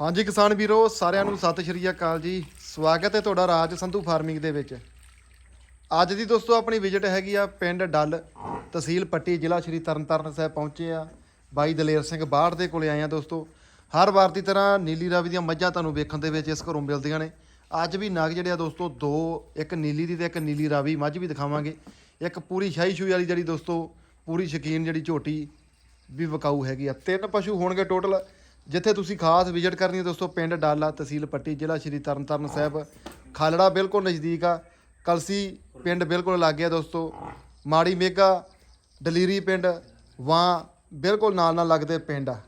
ਹਾਂਜੀ ਕਿਸਾਨ ਵੀਰੋ, ਸਾਰਿਆਂ ਨੂੰ ਸਤਿ ਸ਼੍ਰੀ ਅਕਾਲ ਜੀ। ਸਵਾਗਤ ਹੈ ਤੁਹਾਡਾ ਰਾਜ ਸੰਧੂ ਫਾਰਮਿੰਗ ਦੇ ਵਿੱਚ। ਅੱਜ ਦੀ ਦੋਸਤੋ ਆਪਣੀ ਵਿਜ਼ਿਟ ਹੈਗੀ ਆ ਪਿੰਡ ਡੱਲ ਤਹਿਸੀਲ ਪੱਟੀ, ਜ਼ਿਲ੍ਹਾ ਸ਼੍ਰੀ ਤਰਨਤਾਰਨ ਸਾਹਿਬ ਪਹੁੰਚੇ ਆ। ਬਾਈ ਦਲੇਰ ਸਿੰਘ ਬਾੜ ਦੇ ਕੋਲੇ ਆਏ ਆ ਦੋਸਤੋ। ਹਰ ਵਾਰ ਦੀ ਤਰ੍ਹਾਂ ਨੀਲੀ ਰਾਵੀ ਦੀਆਂ ਮੱਝਾਂ ਤੁਹਾਨੂੰ ਵੇਖਣ ਦੇ ਵਿੱਚ ਇਸ ਘਰੋਂ ਮਿਲਦੀਆਂ ਨੇ। ਅੱਜ ਵੀ ਨਗ ਜਿਹੜੇ ਆ ਦੋਸਤੋ, ਦੋ, ਇੱਕ ਨੀਲੀ ਦੀ ਤੇ ਇੱਕ ਨੀਲੀ ਰਾਵੀ ਮੱਝ ਵੀ ਦਿਖਾਵਾਂਗੇ। ਇੱਕ ਪੂਰੀ ਸ਼ਾਹੀ ਸ਼ੂਈ ਵਾਲੀ ਜਿਹੜੀ ਦੋਸਤੋ, ਪੂਰੀ ਸ਼ਕੀਨ ਜਿਹੜੀ ਝੋਟੀ ਵੀ ਵਿਕਾਊ ਹੈਗੀ ਆ। ਤਿੰਨ ਪਸ਼ੂ ਹੋਣਗੇ ਟੋਟਲ ਜਿੱਥੇ ਤੁਸੀਂ ਖਾਸ ਵਿਜ਼ਿਟ ਕਰਨੀ ਹੈ ਦੋਸਤੋ, ਪਿੰਡ ਡਾਲਾ ਤਹਿਸੀਲ ਪੱਟੀ, ਜ਼ਿਲ੍ਹਾ ਸ਼੍ਰੀ ਤਰਨਤਾਰਨ ਸਾਹਿਬ। ਖਾਲੜਾ ਬਿਲਕੁਲ ਨਜ਼ਦੀਕ ਆ। ਕਲਸੀ ਪਿੰਡ ਬਿਲਕੁਲ ਲਾਗੇ ਆ ਦੋਸਤੋ। ਮਾੜੀ ਮੇਗਾ ਦਲੀਰੀ ਪਿੰਡ, ਵਾਂ ਬਿਲਕੁਲ ਨਾਲ ਨਾਲ ਲੱਗਦੇ ਪਿੰਡ ਆ।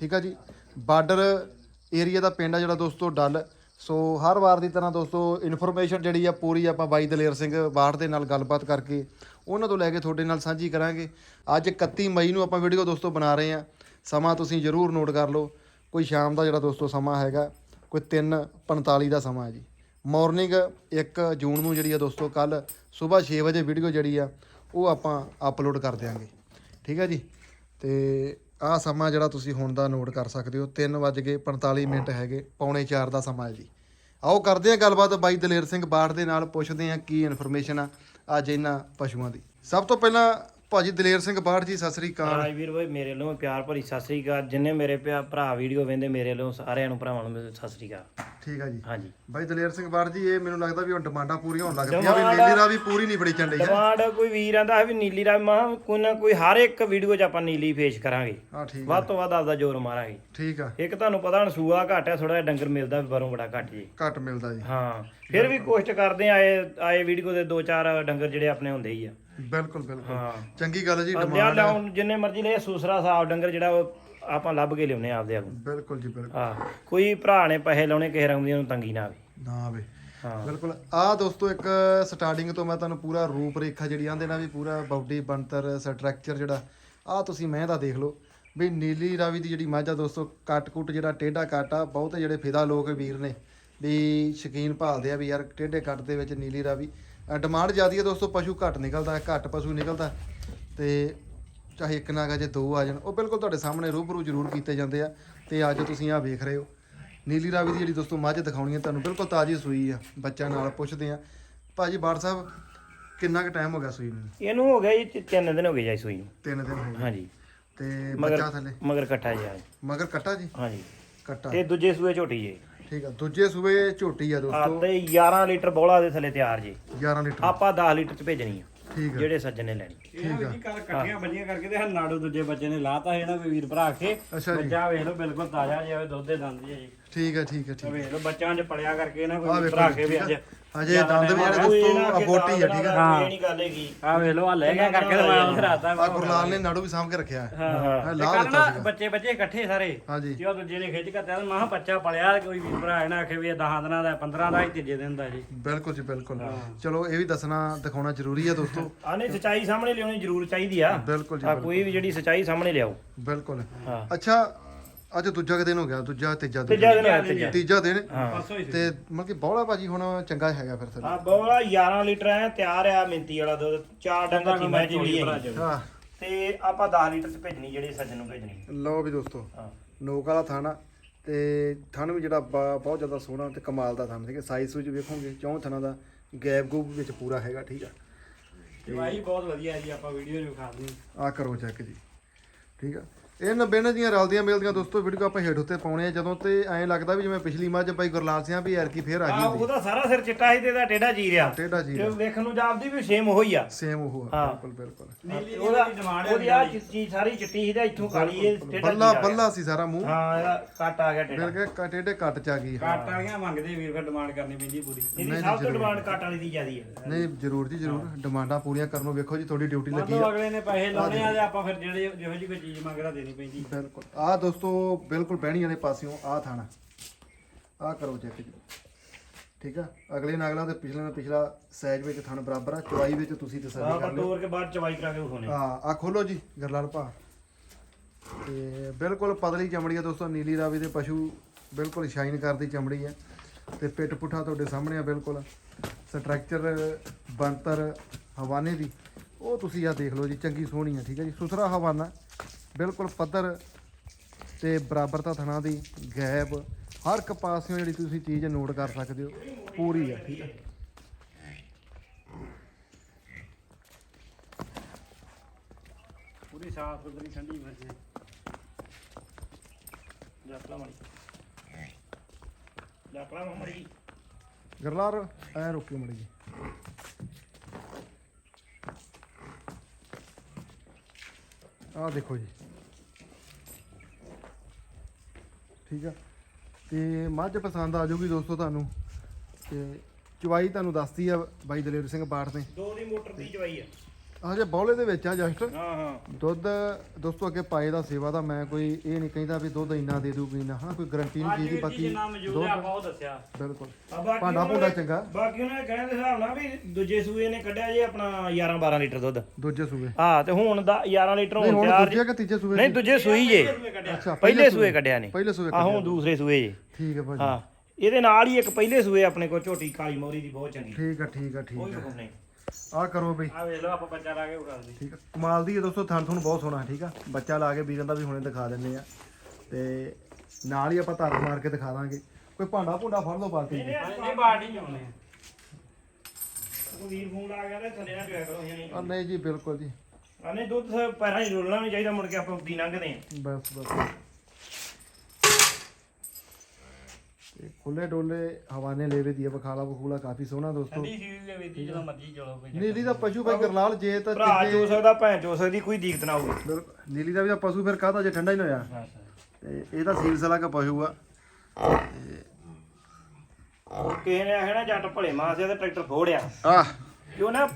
ਠੀਕ ਆ ਜੀ? ਬਾਰਡਰ ਏਰੀਆ ਦਾ ਪਿੰਡ ਆ ਜਿਹੜਾ ਦੋਸਤੋ, ਡੱਲ। ਸੋ ਹਰ ਵਾਰ ਦੀ ਤਰ੍ਹਾਂ ਦੋਸਤੋ ਇਨਫੋਰਮੇਸ਼ਨ ਜਿਹੜੀ ਆ ਪੂਰੀ ਆਪਾਂ ਬਾਈ ਦਲੇਰ ਸਿੰਘ ਬਾੜ ਦੇ ਨਾਲ ਗੱਲਬਾਤ ਕਰਕੇ ਉਹਨਾਂ ਤੋਂ ਲੈ ਕੇ ਤੁਹਾਡੇ ਨਾਲ ਸਾਂਝੀ ਕਰਾਂਗੇ। ਅੱਜ 31 ਮਈ ਨੂੰ ਆਪਾਂ ਵੀਡੀਓ ਦੋਸਤੋ ਬਣਾ ਰਹੇ ਆ। ਸਮਾਂ ਤੁਸੀਂ ਜ਼ਰੂਰ ਨੋਟ ਕਰ ਲਓ। ਕੋਈ ਸ਼ਾਮ ਦਾ ਜਿਹੜਾ ਦੋਸਤੋ ਸਮਾਂ ਹੈਗਾ, ਕੋਈ 3:45 ਦਾ ਸਮਾਂ ਹੈ ਜੀ। ਮਾਰਨਿੰਗ 1 ਜੂਨ ਨੂੰ ਜਿਹੜੀ ਆ ਦੋਸਤੋ ਕੱਲ ਸਵੇਰ 6 ਵਜੇ ਵੀਡੀਓ ਜਿਹੜੀ ਆ, ਉਹ ਆਪਾਂ ਅਪਲੋਡ ਕਰ ਦਿਆਂਗੇ। ਠੀਕ ਹੈ ਜੀ? ਤੇ ਆਹ ਸਮਾਂ ਜਿਹੜਾ ਤੁਸੀਂ ਹੁਣ ਦਾ ਨੋਟ ਕਰ ਸਕਦੇ ਹੋ 3:45 ਮਿੰਟ ਹੈਗੇ, ਪੌਣੇ 4 ਦਾ ਸਮਾਂ ਹੈ ਜੀ। ਆਓ ਕਰਦੇ ਆ ਗੱਲਬਾਤ, ਬਾਈ ਦਲੇਰ ਸਿੰਘ ਬਾੜ ਦੇ ਨਾਲ ਪੁੱਛਦੇ ਆ ਕੀ ਇਨਫੋਰਮੇਸ਼ਨ ਆ ਅੱਜ ਇਹਨਾਂ ਪਸ਼ੂਆਂ ਦੀ। ਸਭ ਤੋਂ ਪਹਿਲਾਂ ਭਾਜੀ ਦਲੇਰ ਸਿੰਘ ਬਾੜ ਜੀ ਸਤਿ ਸ੍ਰੀ ਅਕਾਲ। ਹਾਂ ਵੀਰ ਓਏ ਮੇਰੇ ਵੱਲੋਂ ਪਿਆਰ ਭਰੀ ਸਤਿ ਸ੍ਰੀ ਅਕਾਲ। ਜਿੰਨੇ ਮੇਰੇ ਪਿਆ- ਭਰਾ ਵੀਡੀਓ ਵੇਂਦੇ ਮੇਰੇ ਵੱਲੋਂ ਸਾਰਿਆਂ ਨੂੰ ਭਰਾਵਾਂ ਨੂੰ ਸਤਿ ਸ੍ਰੀ ਅਕਾਲ। ਠੀਕ ਆ ਜੀ। ਹਾਂਜੀ ਬਾਈ ਦਲੇਰ ਸਿੰਘ ਬਾੜ ਜੀ ਇਹ ਮੈਨੂੰ ਲੱਗਦਾ ਵੀ ਹੁਣ ਡਿਮਾਂਡਾਂ ਪੂਰੀਆਂ ਹੋਣ ਲੱਗ ਪਈਆਂ ਵੀ ਨੀਲੀ ਰਾ ਵੀ ਪੂਰੀ ਨਹੀਂ ਰਹੀ ਹੈ। ਡਿਮਾਂਡ ਕੋਈ ਵੀਰ ਆਂਦਾ ਹੈ ਵੀ ਨੀਲੀ ਦਾ ਮਾਂ ਕੋਈ ਨਾ ਕੋਈ ਹਰ ਇੱਕ ਵੀਡੀਓ 'ਚ ਆਪਾਂ ਨੀਲੀ ਪੇਸ਼ ਕਰਾਂਗੇ। ਹਾਂ ਠੀਕ ਵੱਧ ਤੋਂ ਵੱਧ ਆਪਦਾ ਜ਼ੋਰ ਮਾਰਾਂਗੇ। ਠੀਕ ਆ। ਇੱਕ ਤੁਹਾਨੂੰ ਪਤਾ ਹੁਣ ਸੂਆ ਘੱਟ ਹੈ ਥੋੜਾ ਜਿਹਾ ਡੰਗਰ ਮਿਲਦਾ ਵੀ ਬਾਹਰੋਂ ਬੜਾ ਘੱਟ ਜੀ। ਘੱਟ ਮਿਲਦਾ ਜੀ। ਹਾਂ ਫਿਰ ਵੀ ਕੋਸ਼ਿਸ਼ ਕਰਦੇ ਆ ਆਏ ਆਏ ਵੀਡੀਓ ਦੇ ਦੋ ਚਾਰ ਡੰਗਰ ਜਿਹੜੇ ਆਪਣੇ ਹੁੰਦੇ ਹੀ ਆ। ਬਿਲਕੁਲ ਬਿਲਕੁਲ। ਹਾਂ। ਚੰਗੀ ਗੱਲ ਹੈ ਜੀ ਲਿਆ ਡਿਮਾਂਡ ਜਿੰਨੇ ਮਰਜ਼ੀ ਲੈ ਸੂਸਰਾ ਸਾਫ਼ ਡੰਗਰ ਜਿਹੜਾ ਉਹ ਆਪਾਂ ਲੱਭ ਕੇ ਲਿਆਉਨੇ ਆਪਦੇ ਆਪ ਬਿਲਕੁਲ ਜੀ ਬਿਲਕੁਲ। ਹਾਂ ਕੋਈ ਭਰਾ ਨੇ ਪੈਸੇ ਲਾਉਣੇ ਕਿਸੇ ਰੰਗ ਦੀ ਉਹਨੂੰ ਤੰਗੀ ਨਾ ਆਵੇ। ਨਾ ਆਵੇ। ਹਾਂ। ਬਿਲਕੁਲ। ਆ ਦੋਸਤੋ ਇੱਕ ਸਟਾਰਟਿੰਗ ਤੋਂ ਮੈਂ ਤੁਹਾਨੂੰ ਪੂਰਾ ਰੂਪ ਰੇਖਾ ਜਿਹੜੀ ਆਂਦੇ ਨਾ ਵੀ ਪੂਰਾ ਬਾਡੀ ਬਣਤਰ ਸਟਰਕਚਰ ਜਿਹੜਾ ਆ ਤੁਸੀਂ ਮੈਂ ਦਾ ਦੇਖ ਲਓ ਵੀ ਨੀਲੀ ਰਾਵੀ ਦੀ ਜਿਹੜੀ ਮੱਝ ਆ ਦੋਸਤੋ ਕੱਟ ਕੁੱਟ ਜਿਹੜਾ ਟੇਢਾ ਕੱਟ ਆ ਬਹੁਤੇ ਜਿਹੜੇ ਫਿਦਾ ਲੋਕ ਵੀਰ ਨੇ ਵੀ ਸ਼ਕੀਨ ਭਾਲਦੇ ਆ ਵੀ ਯਾਰ ਟੇਢੇ ਕੱਟ ਦੇ ਵਿੱਚ ਨੀਲੀ ਰਾਵੀ। ਡਿਮਾਂਡ ਜ਼ਿਆਦੀ ਹੈ ਦੋਸਤੋ ਪਸ਼ੂ ਘੱਟ ਨਿਕਲਦਾ ਹੈ ਘੱਟ ਪਸ਼ੂ ਨਿਕਲਦਾ। ਤੇ ਚਾਹੇ ਇੱਕ ਨਾ ਗਾ ਜੇ ਦੋ ਆ ਜਾਣ ਉਹ ਬਿਲਕੁਲ ਤੁਹਾਡੇ ਸਾਹਮਣੇ ਰੂਬਰੂ ਜ਼ਰੂਰ ਕੀਤੇ ਜਾਂਦੇ ਆ। ਤੇ ਅੱਜ ਤੁਸੀਂ ਆ ਵੇਖ ਰਹੇ ਹੋ। ਨੀਲੀ ਰਾਵੀ ਦੀ ਜਿਹੜੀ ਦੋਸਤੋ ਮੱਝ ਦਿਖਾਉਣੀ ਹੈ ਤੁਹਾਨੂੰ ਬਿਲਕੁਲ ਤਾਜ਼ੀ ਸੂਈ ਆ ਬੱਚਾ ਨਾਲ ਪੁੱਛਦੇ ਆ। ਭਾਜੀ ਬਾੜ ਸਾਹਿਬ ਕਿੰਨਾ ਕੁ ਟਾਈਮ ਹੋ ਗਿਆ ਸੂਈ ਨੂੰ? ਇਹਨੂੰ ਹੋ ਗਿਆ ਜੀ ਤ- ਤਿੰਨ ਦਿਨ ਹੋ ਗਏ ਜਾਈ ਸੂਈ ਨੂੰ। ਤਿੰਨ ਦਿਨ ਹੋ ਗਏ। ਹਾਂਜੀ। ਤੇ ਬੱਚਾ ਥੱਲੇ? ਮਗਰ ਇਕੱਠਾ ਜਿਹਾ ਮਗਰ ਕੱਟਾ ਜੀ? ਹਾਂਜੀ। ਕੱਟਾ। ਤੇ ਦੂਜੇ ਸੂਏ ਝੋਟੀ ਜੀ। ਠੀਕ ਆ ਦੂਜੇ ਸੂਬੇ ਝੋਟੀ ਆ ਆ ਦੋਸਤੋ। ਤੇ 11 ਲੀਟਰ ਬੋਲਾ ਦੇ ਥੱਲੇ ਤਿਆਰ ਜੀ। 11 ਲੀਟਰ। ਆਪਾਂ 10 ਲੀਟਰ ਚ ਭੇਜਣੀ ਆ ਠੀਕ ਆ। ਜਿਹੜੇ ਸੱਜਣ ਨੇ ਲੈਣੀ। ਇਹ ਵੀ ਕੱਲ ਇਕੱਠੀਆਂ ਬੱਜੀਆਂ ਕਰਕੇ ਤੇ ਨਾੜੂ ਦੂਜੇ ਬੱਚੇ ਨੇ ਲਾਤਾ ਸੀ ਨਾ ਕੋਈ ਵੀਰ ਭਰਾ ਕੇ। ਅੱਛਾ ਜੀ। ਬੱਚਾ ਵੇਖ ਲਓ ਬਿਲਕੁਲ ਤਾਜ਼ਾ ਜਿਹਾ ਦੁੱਧ ਦੇ ਦੰਦ ਜੀ। ਠੀਕ ਆ ਠੀਕ ਆ ਠੀਕ ਵੇਖ ਲਓ ਬੱਚਾਂ 'ਚ ਪਲਿਆ ਕਰਕੇ ਨਾ ਆ ਕੋਈ ਭਰਾ ਕੇ ਵੀ ਠੀਕ ਅੱਜ ਆ। ਦੰਦ ਵੀ ਜਿਹੜੇ ਦੋਸਤੋ ਅਬੋਟੀ ਆ ਠੀਕ ਆ? ਹਾਂ। ਇਹ ਨਹੀਂ ਗੱਲ ਹੈਗੀ ਆ ਵੇਖ ਲਓ ਆ ਲੈ ਗਿਆ ਕਰਕੇ ਤੇ ਮੈਂ ਉਧਰ ਆਤਾ ਆ ਗੁਰਲਾਲ ਨੇ ਨਾੜੂ ਵੀ ਸਾਂਭ ਕੇ ਰੱਖਿਆ ਹੈ। ਹਾਂ ਹਾਂ। ਲਾ ਕੱਲ ਦਿੱਤਾ ਨਾ ਸੀਗਾ। ਬੱਚੇ ਬੱਚੇ ਇਕੱਠੇ ਸਾਰੇ। ਹਾਂਜੀ। ਤੇ ਉਹ ਦੂਜੇ ਨੇ ਖਿੱਚ ਕੇ ਤੇ ਮਾਹ ਬੱਚਾ ਪਲਿਆ ਕੋਈ ਵੀਰ ਭਰਾ ਇਹਨਾਂ ਆਖੇ ਵੀ ਇਹ 10 ਦਿਨਾਂ ਦਾ 15 ਦਾ ਹੀ ਤੀਜੇ ਦਿਨ ਦਾ ਜੀ। ਬਿਲਕੁਲ ਜੀ ਬਿਲਕੁਲ। ਚਲੋ ਇਹ ਵੀ ਦੱਸਣਾ ਦਿਖਾਉਣਾ ਜ਼ਰੂਰੀ ਹੈ ਦੋਸਤੋ। ਆ ਨਹੀਂ ਸਚਾਈ ਸਾਹਮਣੇ ਲਿਆਉਣੀ ਜ਼ਰੂਰ ਚਾਹੀਦੀ ਆ। ਬਿਲਕੁਲ ਜੀ ਆ ਕੋਈ ਵੀ ਜਿਹੜੀ ਸਚਾਈ ਸਾਹਮਣੇ ਲਿਆਓ। ਬਿਲਕੁਲ। ਹਾਂ। ਅੱਛਾ ਅੱਜ ਦੂਜਾ ਕੁ ਦਿਨ ਹੋ ਗਿਆ ਦੂਜਾ ਤੀਜਾ ਤੇ ਦੂਜਾ ਜ਼ਿਆਦਾ ਨਾ ਤੇ ਤੀਜਾ। ਦਿਨ। ਹਾਂ। ਪਰਸੋਂ ਹੀ ਸੀ। ਤੇ ਮਤਲਬ ਕਿ ਬੌਲਾ ਭਾਜੀ ਹੁਣ ਚੰਗਾ ਹੈਗਾ ਫਿਰ ਥੱਲੇ ਆ ਬੋਲਾ 11 ਲੀਟਰ ਐ ਤਿਆਰ ਆ ਮਿੰਤੀ ਵਾਲਾ ਦੁੱਧ। ਚਾਰ ਡੰਗਰ ਦੀ ਮੈਂ ਜਿਹੜੀ ਹੈ। ਹਾਂ। ਤੇ ਆਪਾਂ 10 ਲੀਟਰ ਚ ਭੇਜਣੀ ਜਿਹੜੇ ਸੱਜਣ ਨੂੰ ਭੇਜਣੀ। ਲਓ ਵੀ ਦੋਸਤੋ ਹਾਂ। ਨੋਕ ਵਾਲਾ ਥਾਣਾ ਤੇ ਥਣ ਵੀ ਜਿਹੜਾ ਬ- ਬਹੁਤ ਜ਼ਿਆਦਾ ਸੋਹਣਾ ਤੇ ਕਮਾਲ ਦਾ ਥਣ ਠੀਕ ਹੈ। ਸਾਈਜ਼ ਸੂਜ ਵੇਖੋਗੇ ਚੌਂ ਥਣਾ ਦਾ ਗੈਪ ਗੂਪ ਵਿੱਚ ਪੂਰਾ ਹੈਗਾ ਠੀਕ ਆ। ਜਵਾਈ ਬਹੁਤ ਵਧੀਆ ਜੀ ਆਪਾਂ ਵੀਡੀਓ ਜੋ ਖਾਂਦੇ ਆ ਕਰੋ ਚੈੱਕ ਜੀ ਠੀਕ ਆ। ਇਹ ਨੱਬੇ ਦੀਆਂ ਰਲਦੀਆਂ ਮਿਲਦੀਆਂ ਦੋਸਤੋ ਵੀਡੀਓ ਆਪਾਂ ਹੇਠ ਉੱਤੇ ਪਾਉਣੇ ਆ। ਜਦੋਂ ਤੇ ਐਂ ਲੱਗਦਾ ਵੀ ਜਿਵੇਂ ਪਿਛਲੀ ਮੱਝ ਭਾਈ ਗੁਰਲਾਲ ਸਿੰਘ ਵੀ ਐਰਕੀ ਫੇਰ ਆ ਆ ਗਈ ਹੁੰਦੀ। ਉਹਦਾ ਸਾਰਾ ਸਿਰ ਚਿੱਟਾ ਸੀ ਤੇ ਇਹਦਾ ਟੇਢਾ ਜੀ ਰਿਹਾ। ਟੇਢਾ ਜੀ ਤੇ ਵੇਖਣ ਨੂੰ ਜਾਪਦੀ ਵੀ ਸੇਮ ਉਹੀ ਆ। ਸੇਮ ਉਹ ਆ ਹਾਂ। ਬਿਲਕੁਲ ਬਿਲਕੁਲ। ਨੀਲੀ ਉਹਦਾ ਡਿਮਾਂਡ ਉਹਦੀ ਆ ਚੀਜ਼ ਸਾਰੀ ਚਿੱਟੀ ਸੀ ਤੇ ਇੱਥੋਂ ਕਾਲੀ ਇਹ ਟੇਢਾ ਬੱਲਾ ਬੱਲਾ ਸੀ ਸਾਰਾ ਮੂੰਹ। ਹਾਂ ਇਹਦਾ ਕੱਟ ਆ ਗਿਆ ਟੇਢਾ। ਬਿਲ ਕੇ ਟੇਢੇ ਕੱਟ ਚ ਆ ਗਈ ਕਾਟ ਵਾਲੀਆਂ ਮੰਗਦੇ ਵੀਰ ਫਿਰ ਡਿਮਾਂਡ ਕਰਨੀ ਪੈਂਦੀ ਪੂਰੀ। ਇਹਦੀ ਸਭ ਤੋਂ ਡਿਮਾਂਡ ਕੱਟ ਵਾਲੀ ਦੀ ਜ਼ਿਆਦੀ ਹੈ ਨਹੀਂ ਜ਼ਰੂਰ ਜੀ ਜ਼ਰੂਰ। ਡਿਮਾਂਡਾਂ ਪੂਰੀਆਂ ਕਰਨ ਨੂੰ ਵੇਖੋ ਜੀ ਤੁਹਾਡੀ ਡਿਊਟੀ ਲੱਗੀ ਆ। ਅਗਲੇ ਨੇ ਪੈਸੇ ਲਾਉਣੇ ਆ ਤੇ ਆਪਾਂ ਫਿਰ ਜਿਹੜੇ ਜਿਹੋ ਜਿਹੀ ਕੋਈ ਚੀਜ਼ ਮੰਗਦਾ ਦੇਣੀ ਪੈਂਦੀ। ਬਿਲਕੁਲ। ਆਹ ਦੋਸਤੋ ਬਿਲਕੁਲ ਬਹਿਣੀ ਵਾਲੇ ਪਾਸਿਓਂ ਆਹ ਥਾਣਾ। ਆਹ ਕਰੋ ਚੈੱਕ ਜੀ। ਠੀਕ ਆ? ਅਗਲੇ ਨਾਲ ਅਗਲਾ ਤੇ ਪਿਛਲੇ ਨਾਲ ਪਿਛਲਾ ਸਾਈਜ਼ ਵਿੱਚ ਥਣ ਬਰਾਬਰ ਆ ਚੌੜਾਈ ਵਿੱਚ ਤੁਸੀਂ ਤਸੱਲੀ ਆਪਾਂ ਕਰ ਲਿਓ। ਤੋੜ ਕੇ ਬਾਅਦ ਚਵਾਈ ਕਰਾ ਕੇ ਵਿਖਾਉਣੇ ਹਾਂ ਆ ਖੋਲੋ ਜੀ ਗਰਲਾਲ ਭਾ। ਤੇ ਬਿਲਕੁਲ ਪਤਲੀ ਚਮੜੀ ਆ ਦੋਸਤੋ ਨੀਲੀ ਰਾਵੀ ਦੇ ਪਸ਼ੂ ਬਿਲਕੁਲ ਸ਼ਾਈਨ ਕਰਦੀ ਚਮੜੀ ਆ। ਤੇ ਪਿੱਠ ਪੁੱਠਾ ਤੁਹਾਡੇ ਸਾਹਮਣੇ ਆ ਬਿਲਕੁਲ। ਸਟਰਕਚਰ ਬੰਤਰ ਹਵਾਨੇ ਦੀ ਉਹ ਤੁਸੀਂ ਆ ਦੇਖ ਲਓ ਜੀ ਚੰਗੀ ਸੋਹਣੀ ਆ ਠੀਕ ਹੈ ਜੀ? ਸੁਥਰਾ ਹਵਾਨਾ। ਬਿਲਕੁਲ ਪੱਧਰ ਤੇ ਬਰਾਬਰਤਾ ਥਣਾ ਦੀ ਗੈਪ ਹਰ ਇੱਕ ਪਾਸਿਓਂ ਜਿਹੜੀ ਤੁਸੀਂ ਚੀਜ਼ ਨੋਟ ਕਰ ਸਕਦੇ ਹੋ ਪੂਰੀ ਆ ਠੀਕ ਆ। ਪੂਰੀ ਸਾਫ਼ ਸੁਥਰੀ ਠੰਡੀ ਮੱਝ ਹੈ ਜਾਕਲਾ ਮੜੀ। ਜਾਕਲਾ ਮੜੀ। ਗਰਲਾਰ ਐ ਰੁਕੀ ਮੜੀ ਜੀ। ਆਹ ਦੇਖੋ ਜੀ। ਠੀਕ ਆ? ਤੇ ਮੱਝ ਪਸੰਦ ਆ ਜਾਊਗੀ ਦੋਸਤੋ ਤੁਹਾਨੂੰ। ਤੇ ਚਵਾਈ ਤੁਹਾਨੂੰ ਦੱਸਤੀ ਆ ਬਾਈ ਦਲੇਰ ਸਿੰਘ ਬਾਠ ਨੇ ਦੋ ਦੀ ਮੋਟਰ ਦੀ ਚਵਾਈ ਆ। ਹਜੇ ਬੌਲੇ ਦੇ ਵਿੱਚ ਆ ਜਸਟ। ਹਾਂ ਹਾਂ। ਦੁੱਧ ਦੋਸਤੋ ਅੱਗੇ ਪਾਏ ਦਾ ਸੇਵਾ ਦਾ ਮੈਂ ਕੋਈ ਇਹ ਨਹੀਂ ਕਹਿੰਦਾ ਵੀ ਦੁੱਧ ਇੰਨਾ ਦੇ ਦੂਗੀ ਇੰਨਾ ਹਨਾ ਕੋਈ ਗਰੰਟੀ ਨਹੀਂ ਦੀ ਬਾਕੀ ਜਿੰਨਾ ਮੌਜੂਦ ਹੈ ਉਹ ਦੱਸਿਆ। ਬਿਲਕੁਲ। ਭਾਂਡਾ ਭੂੰਡਾ ਨੇ- ਚੰਗਾ। ਬਾਕੀ ਉਹਨਾਂ ਨੇ ਕਹਿਣ ਦੇ ਹਿਸਾਬ ਨਾਲ ਵੀ ਦੂਜੇ ਸੂਏ ਨੇ ਕੱਢਿਆ ਜੇ ਆਪਣਾ 11 12 ਲੀਟਰ ਦੁੱਧ। ਦੂਜੇ ਸੂਏ। ਹਾਂ ਤੇ ਹੁਣ ਦਾ 11 ਲੀਟਰ ਨਹੀਂ ਹੁਣ ਤਿਆਰ ਦੂਜੇ ਕਿ ਤੀਜੇ ਸੂਏ ਨਹੀਂ ਦੂਜੇ ਸੂਈ ਜੇ। ਅੱਛਾ ਪਹਿਲੇ ਸੂਏ ਕੱਢਿਆ ਨੇ। ਪਹਿਲੇ ਸੂਏ ਆ ਹੁਣ ਦੂਸਰੇ ਸੂਏ ਜੇ। ਠੀਕ ਹੈ ਭਾਜੀ। ਹਾਂ। ਇਹਦੇ ਨਾਲ ਹੀ ਇੱਕ ਪਹਿਲੇ ਸੂਏ ਆਪਣੇ ਕੋਲ ਝੋਟੀ ਕਾਲੀ ਮੌਰੀ ਦੀ ਬਹੁਤ ਚੰਗੀ। ਠੀਕ ਆ ਠੀਕ ਆ ਠੀਕ ਕੋਈ ਆ ਹੁਕਮ ਨਹੀਂ ਆ ਕਰੋ ਬਈ। ਆ ਵੇਖ ਲਓ ਆਪਾਂ ਬੱਚਾ ਲਾ ਕੇ ਉਹ ਕਰਦੇ ਠੀਕ ਆ। ਕਮਾਲ ਦੀ ਹੈ ਦੋਸਤੋ ਥਣ ਥਣ ਬਹੁਤ ਸੋਹਣਾ ਠੀਕ ਆ? ਬੱਚਾ ਲਾ ਕੇ ਵੀਰਾਂ ਦਾ ਵੀ ਹੁਣੇ ਦਿਖਾ ਦਿੰਦੇ ਆ। ਤੇ ਨਾਲ ਹੀ ਆਪਾਂ ਧਾਰ ਮਾਰ ਕੇ ਦਿਖਾ ਦਾਂਗੇ। ਕੋਈ ਭਾਂਡਾ ਭੁੰਡਾ ਫੜ ਲਓ ਬਾਲਟੀ ਚ। ਨਹੀਂ ਬਾੜ ਨਹੀਂ ਆਉਣੇ ਵੀਰ ਫੋਨ ਲਾ ਗਿਆ ਤੇ ਥੱਲੇ ਨਾ ਪਿਆ ਕਰੋ ਇਹ ਆ ਨਹੀਂ ਜੀ ਬਿਲਕੁਲ ਜੀ। ਆ ਨਹੀਂ ਦੁੱਧ ਪੈਰਾਂ 'ਚ ਰੋਲਣਾ ਨਹੀਂ ਚਾਹੀਦਾ ਮੁੜ ਕੇ ਆਪਾਂ ਉੱਦੀ ਲੰਘਦੇ ਆ। ਬਸ ਬਸ ਤੇ ਖੁੱਲੇ ਡੋਲੇ ਹਵਾਨੇ ਲੈਵੇ ਦੀ ਆ, ਬਖਾਲਾ ਬਖੂਲਾ ਕਾਫੀ ਸੋਹਣਾ ਦੋਸਤੋ। ਠੰਡੀ ਸੀਲ ਦੇ ਵਿੱਚ ਜਦੋਂ ਮਰਜ਼ੀ ਚਲੋ ਕੋਈ ਨੀਲੀ ਦਾ ਪਸ਼ੂ ਭਾਈ ਗਰਲਾਲ ਜੇ ਤਾਂ ਭਰਾ ਚੋ ਸਕਦਾ ਭੈਣ ਚੋ ਸਕਦੀ ਕੋਈ ਦੀਕਤ ਨਾ ਬਿਲਕੁਲ ਨੀਲੀ ਦਾ ਵੀ ਤਾਂ ਪਸ਼ੂ ਫਿਰ ਕਾਹਦਾ ਜੇ ਠੰਡਾ ਹੀ ਨਾ ਹੋਇਆ। ਤੇ ਇਹ ਤਾਂ ਸੀਲ ਸਲਾ ਦਾ ਪਸ਼ੂ ਆ। ਕਿਸੇ ਨੇ ਆਖਿਆ ਨਾ ਜੱਟ ਭਲੇ ਮਾਸਿਆ ਤੇ ਟਰੈਕਟਰ ਫੋੜਿਆ। ਆਹ। ਕਿਉਂ ਨਾ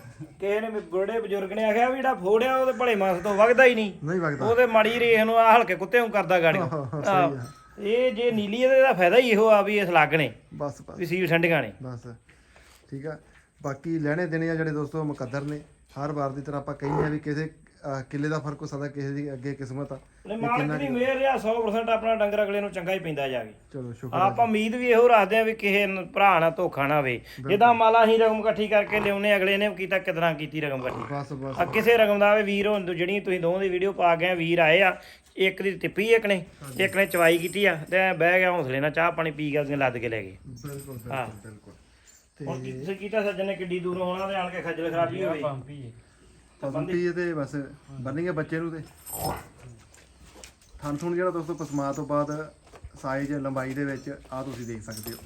ਕਿਸੇ ਨੇ ਵੀ ਬੁੱਢੇ ਬਜ਼ੁਰਗ ਨੇ ਆਖਿਆ ਵੀ ਜਿਹੜਾ ਫੋੜਿਆ ਉਹਦੇ ਭਲੇ ਮਾਸ ਤੋਂ ਵਗਦਾ ਹੀ ਨਹੀਂ। ਨਹੀਂ ਵਗਦਾ। ਉਹਦੇ ਮਾੜੀ ਰੇਖ ਨੂੰ ਆ ਹਲਕੇ ਕੁੱਤੇ ਨੂੰ ਕਰਦਾ ਗਾੜੀ ਹਾਂ, ਹਾਂ, ਸਹੀ ਆ। ਇਹ ਜੇ ਨੀਲੀ ਇਹਦੇ ਦਾ ਫਾਇਦਾ ਹੀ ਇਹੋ ਆ ਵੀ ਇਸ ਲੱਗ ਨੇ ਬਸ ਬਸ। ਵੀ ਸੀਲ ਠੰਡੀਆਂ ਨੇ। ਬਸ। ਠੀਕ ਆ। ਬਾਕੀ ਲੈਣੇ ਦੇਣੇ ਆ ਜਿਹੜੇ ਦੋਸਤੋ ਮੁਕੱਦਰ ਨੇ ਹਰ ਵਾਰ ਦੀ ਤਰ੍ਹਾਂ ਆਪਾਂ ਕਹਿੰਦੇ ਆ ਵੀ ਕਿਸੇ ਅਹ, ਕਿੱਲੇ ਦਾ ਫ਼ਰਕ ਹੋ ਸਕਦਾ ਕਿਸੇ ਦੀ ਅੱਗੇ ਕਿਸਮਤ ਆ। ਨੇ ਮਾਲਕ ਦੀ ਮਿਹਰ ਆ 100% ਆਪਣਾ ਡੰਗਰ ਅਗਲੇ ਨੂੰ ਚੰਗਾ ਹੀ ਪੈਂਦਾ ਜਾ ਕੇ। ਚਲੋ ਸ਼ੁਕਰ ਆਪਾਂ ਉਮੀਦ ਵੀ ਇਹੋ ਰੱਖਦੇ ਆ ਵੀ ਕਿਸੇ ਨੂੰ ਭਰਾ ਨਾਲ ਧੋਖਾ ਨਾ ਹੋਵੇ। ਜਿੱਦਾਂ ਮਾਲਾ ਅਸੀਂ ਰਕਮ ਇਕੱਠੀ ਕਰਕੇ ਲਿਆਉਨੇ ਅਗਲੇ ਨੇ ਕੀਤਾ ਕਿਦਾਂ ਕੀਤੀ ਰਕਮ ਇਕੱਠੀ। ਬਸ ਬਸ ਆ ਕਿਸੇ ਰਕਮ ਦਾ ਵੀ ਵੀਰ ਹੁਣ ਜਿਹੜੀ ਤੁਸੀਂ ਦੋਵਾਂ ਦੀ ਵੀਡੀਓ ਪਾ ਗਏ ਆ, ਵੀਰ ਆਏ ਆ ਇੱਕ ਦੀ ਟਿੱਪੀ ਇੱਕ ਨੇ ਇੱਕ ਨੇ ਚਵਾਈ ਕੀਤੀ ਆ ਤੇ ਬਹਿ ਗਿਆ ਹੌਸਲੇ ਨਾਲ ਚਾਹ ਪਾਣੀ ਪੀ ਕੇ ਉਹਦੀਆਂ ਲੱਦ ਕੇ ਲੈ ਗਏ। ਬਿਲਕੁਲ ਹਾਂ। ਬਿਲਕੁਲ। ਬਿਲਕੁਲ ਤੇ ਹੁਣ ਕੀ ਤੁਸੀਂ ਕੀਤਾ ਸੱਜਣ ਨੇ ਕਿੱਡੀ ਦੂਰੋਂ ਆਉਣਾ ਤੇ ਆਣ ਕੇ ਖੱਜਲ ਖਰਾਬੀ ਹੋਵੇ ਪੰਪੀ ਹੈ ਪੰਪੀ ਤੇ ਬਸ ਬੱਚੇ ਨੂੰ ਤੇ। ਥਣ ਥੁਣ ਜਿਹੜਾ ਦੋਸਤੋ ਪਸਮਾ ਤੋਂ ਬਾਅਦ ਸਾਈਜ਼ ਲੰਬਾਈ ਦੇ ਵਿੱਚ ਆ ਤੁਸੀਂ ਦੇਖ ਸਕਦੇ ਹੋ।